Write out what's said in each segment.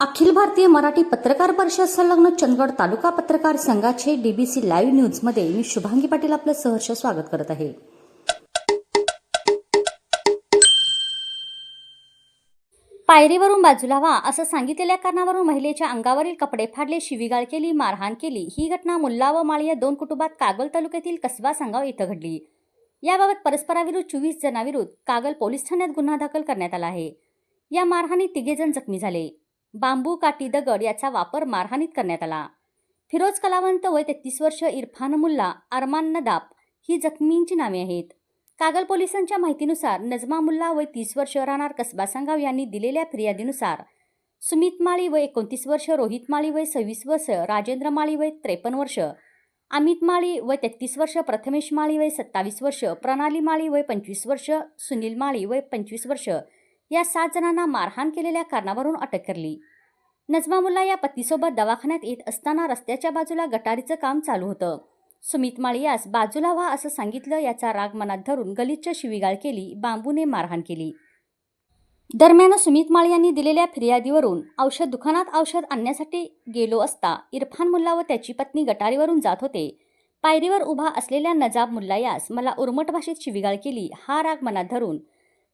अखिल भारतीय मराठी पत्रकार परिषद संलग्न चंदगड तालुका पत्रकार संघाचे डीबीसी लाईव्ह न्यूजमध्ये मी शुभांगी पाटील आपलं सहर्ष स्वागत करत आहे. पायरीवरून बाजूला व्हा असं सांगितलेल्या कारणावरून महिलेच्या अंगावरील कपडे फाडले शिवीगाळ केली मारहाण केली. ही घटना मुल्ला व माळी या दोन कुटुंबात कागल तालुक्यातील कसबा सांगाव इथं घडली. याबाबत परस्पराविरुद्ध चोवीस जणांविरुद्ध कागल पोलीस ठाण्यात गुन्हा दाखल करण्यात आला आहे. या मारहाणीत तिघेजण जखमी झाले. बांबू काठी दगड याचा वापर मारहाणीत करण्यात आला. फिरोज कलावंत वय तेहतीस वर्ष इरफान मुल्ला अरमान नदाब ही जखमींची नावे आहेत. कागल पोलिसांच्या माहितीनुसार नजमा मुल्ला वय तीस वर्ष राहणार कसबा संगाव यांनी दिलेल्या फिर्यादीनुसार सुमित माळी वय एकोणतीस वर्ष रोहित माळी वय सव्वीस वर्ष राजेंद्र माळी वय त्रेपन्न वर्ष अमित माळी वय तेहतीस वर्ष प्रथमेश माळी वय सत्तावीस वर्ष प्रणाली माळी वय पंचवीस वर्ष सुनील माळी वय पंचवीस वर्ष या सात जणांना मारहाण केलेल्या कारणावरून अटक करली. नजमा मुल्ला या पतीसोबत दवाखान्यात येत असताना रस्त्याच्या बाजूला गटारीचं काम चालू होतं. सुमित माळी यास बाजूला व्हा असं सांगितलं याचा राग मनात धरून गलिच्छ शिवीगाळ केली बांबूने मारहाण केली. दरम्यान सुमित माळी यांनी दिलेल्या फिर्यादीवरून औषध दुकानात औषध आणण्यासाठी गेलो असता इरफान मुल्ला व त्याची पत्नी गटारीवरून जात होते. पायरीवर उभा असलेल्या नजाब मुल्ला यास मला उर्मट भाषेत शिवीगाळ केली हा राग मनात धरून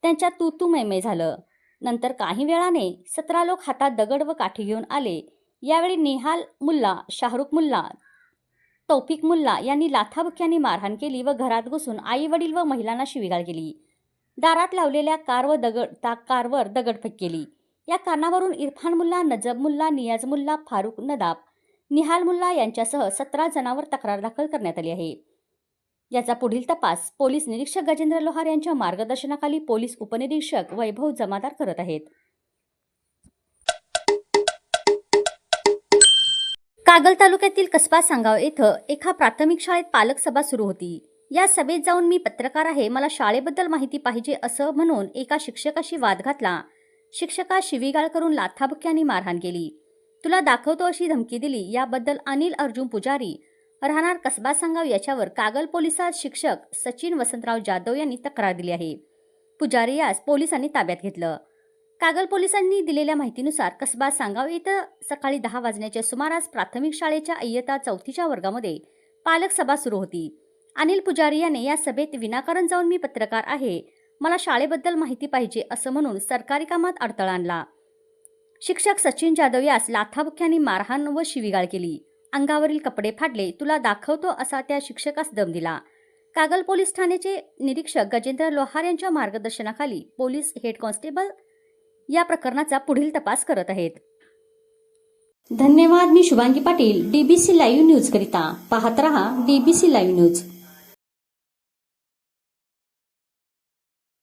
त्यांच्या तू मैमे झालं. नंतर काही वेळाने सतरा लोक हातात दगड व काठी घेऊन आले. यावेळी निहाल मुल्ला शाहरुख मुल्ला तौफिक मुल्ला यांनी लाथाबुक्यांनी मारहाण केली व घरात घुसून आई वडील व महिलांना शिवीगाळ केली. दारात लावलेल्या कार व दगड ता कारवर दगडफेक केली. या कारणावरून इरफान मुल्ला नजब मुल्ला नियाज मुल्ला फारुख नदाब निहाल मुल्ला यांच्यासह सतरा जणांवर तक्रार दाखल करण्यात आली आहे. याचा पुढील तपास पोलीस निरीक्षक गजेंद्र लोहार यांच्या मार्गदर्शनाखाली पोलीस उपनिरीक्षक वैभव जमादार करत आहेत. कागल तालुक्यातील कसबा सांगाव येथं एका प्राथमिक शाळेत पालक सभा सुरू होती. या सभेत जाऊन मी पत्रकार आहे मला शाळेबद्दल माहिती पाहिजे असं म्हणून एका शिक्षकाशी वाद घातला. शिक्षका शिवीगाळ करून लाथाबुक्याने मारहाण केली. तुला दाखवतो अशी धमकी दिली याबद्दल अनिल अर्जुन पुजारी राहणार कसबा सांगाव याच्यावर कागल पोलिसात शिक्षक सचिन वसंतराव जाधव यांनी तक्रार दिली आहे. पुजारी यास पोलिसांनी ताब्यात घेतलं. कागल पोलिसांनी दिलेल्या माहितीनुसार कसबा सांगाव इथं सकाळी दहा वाजण्याच्या सुमारास प्राथमिक शाळेच्या इयत्ता चौथीच्या वर्गामध्ये पालक सभा सुरू होती. अनिल पुजारी याने या सभेत विनाकारण जाऊन मी पत्रकार आहे. मला शाळेबद्दल माहिती पाहिजे असं म्हणून सरकारी कामात अडथळा आणला. शिक्षक सचिन जाधव यास लाथाबुक्यांनी मारहाण व शिवीगाळ केली. अंगावरील कपडे फाडले. तुला दाखवतो असा त्या शिक्षकास दम दिला. कागल पोलीस ठाण्याचे निरीक्षक गजेंद्र लोहार यांच्या मार्गदर्शनाखाली पोलीस हेड कॉन्स्टेबल या प्रकरणाचा पुढील तपास करत आहेत. धन्यवाद. मी Shubhangi Patil DBC live news करिता पाहत रहा डीबीसी लाईव्ह न्यूज.